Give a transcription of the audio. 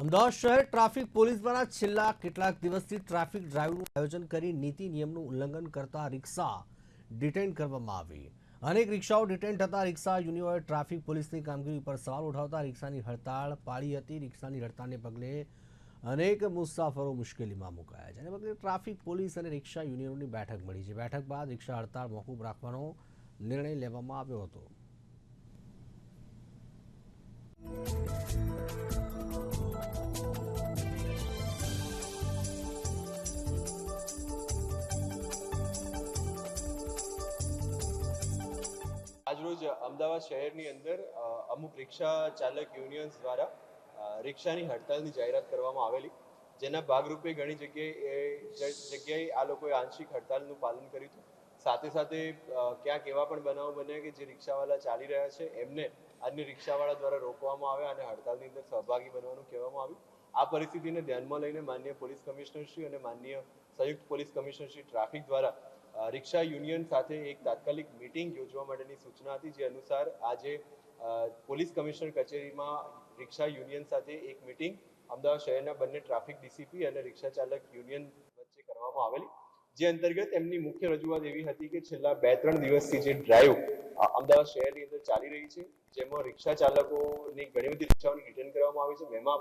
અમદાવાદ શહેર traffic police દ્વારા છેલ્લા કેટલાક દિવસથી ટ્રાફિક ડ્રાઈવનું આયોજન કરી નીતિ નિયમનું ઉલ્લંઘન કરતા રિક્ષા ડિટેન કરવામાં આવી. અનેક રિક્ષાઓ ડિટેન થતા રિક્ષા યુનિયનોએ ટ્રાફિક પોલીસની કામગીરી ઉપર સવાલ ઉઠાવતા રિક્ષાની હડતાળ પાડી હતી. રિક્ષાની હડતાળને પગલે અનેક મુસાફરો મુશ્કેલીમાં મુકાયા જેને પગલે ટ્રાફિક પોલીસ અને રિક્ષા યુનિયનોની બેઠક મળી છે. બેઠક બાદ રિક્ષા હડતાળ મોકૂફ રાખવાનો નિર્ણય લેવામાં આવ્યો હતો. આજરોજ અમદાવાદ શહેરની અંદર અમુક રિક્ષા ચાલક યુનિયન્સ દ્વારા રિક્ષાની હડતાલની જાહેરાત કરવામાં આવેલી. જેના ભાગરૂપે ઘણી જગ્યાએ જગ્યાએ આ લોકોએ આંશિક હડતાલનું પાલન કર્યું હતું. સાથે સાથે ક્યાંક એવા પણ બનાવો બન્યા કે જે રિક્ષાવાળા ચાલી રહ્યા છે, એમને અન્ય રિક્ષાવાળા દ્વારા રોકવામાં આવ્યા અને હડતાલની અંદર સહભાગી બનવાનું કહેવામાં આવ્યું. આ પરિસ્થિતિને ધ્યાનમાં લઈને માન્ય પોલીસ કમિશનરશ્રી અને માન્ય સંયુક્ત પોલીસ કમિશનરશ્રી ટ્રાફિક દ્વારા રિક્ષા યુનિયન સાથે એક તાત્કાલિક મીટિંગ યોજવા માટેની સૂચના હતી, જે અનુસાર આજે પોલીસ કમિશનર કચેરીમાં રિક્ષા યુનિયન સાથે એક મિટિંગ અમદાવાદ શહેરના બંને ટ્રાફિક ડીસીપી અને રિક્ષા ચાલક યુનિયન વચ્ચે કરવામાં આવેલી, જે અંતર્ગત એમની મુખ્ય રજૂઆત એવી હતી કે છેલ્લા બે ત્રણ દિવસથી જે ડ્રાઈવ અમદાવાદ શહેરની અંદર ચાલી રહી છે, જેમાં રિક્ષા ચાલકોની ઘણી બધી રિક્ષાઓની રિટર્ન કરવામાં આવી છે, જેમાં